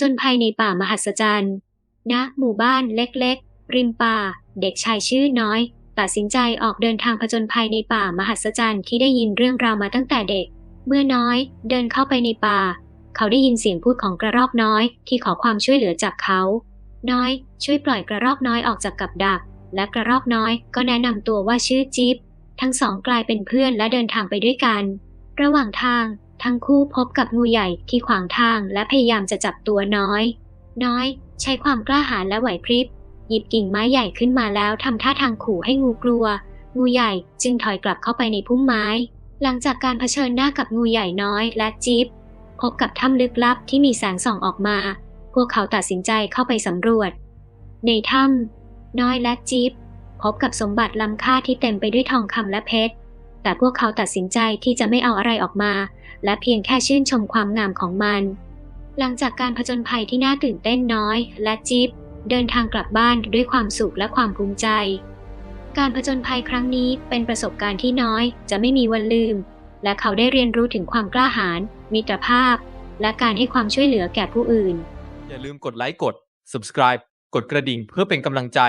จญภัยในป่ามหัศจรรย์ณหมู่บ้านเล็กๆ ริมป่า เด็กชายชื่อน้อย ตัดสินใจออกเดินทางผจญภัยในป่ามหัศจรรย์ที่ได้ยินเรื่องราวมาตั้งแต่เด็ก เมื่อน้อยเดินเข้าไปในป่า เขาได้ยินเสียงพูดของกระรอกน้อยที่ขอความช่วยเหลือจากเขา น้อย ช่วยปล่อยกระรอกน้อยออกจากกับดัก และกระรอกน้อยก็แนะนำตัวว่าชื่อจิ๊บทั้งสองกลายเป็นเพื่อนและเดินทางไปด้วยกัน ระหว่างทาง ทั้งคู่พบกับงูใหญ่ที่ขวางทางและพยายามจะจับตัวน้อย น้อย ใช้ความกล้าหาญและไหวพริบ หยิบกิ่งไม้ใหญ่ขึ้นมาแล้วทำท่าทางขู่ให้งูกลัว งูใหญ่จึงถอยกลับเข้าไปในพุ่มไม้ หลังจากการเผชิญหน้ากับงูใหญ่น้อยและจิ๊บพบกับถ้ำลึกลับที่มีแสงส่องออกมา พวกเขาตัดสินใจเข้าไปสำรวจ ในถ้ำน้อยและจิ๊บพบกับสมบัติล้ำค่าที่เต็มไปด้วยทองคำและเพชร แต่พวกเขาตัดสินใจที่จะไม่เอาอะไรออกมา และเพียงแค่ชื่นชมความงามของมัน หลังจากการผจญภัยที่น่าตื่นเต้นน้อย และจิ๊บเดินทางกลับบ้านด้วยความสุขและความภูมิใจ การผจญภัยครั้งนี้เป็นประสบการณ์ที่น้อย จะไม่มีวันลืม และเขาได้เรียนรู้ถึงความกล้าหาญมิตรภาพ และการให้ความช่วยเหลือแก่ผู้อื่น อย่าลืมกดไลค์กด subscribe กดกระดิ่งเพื่อเป็นกำลังใจ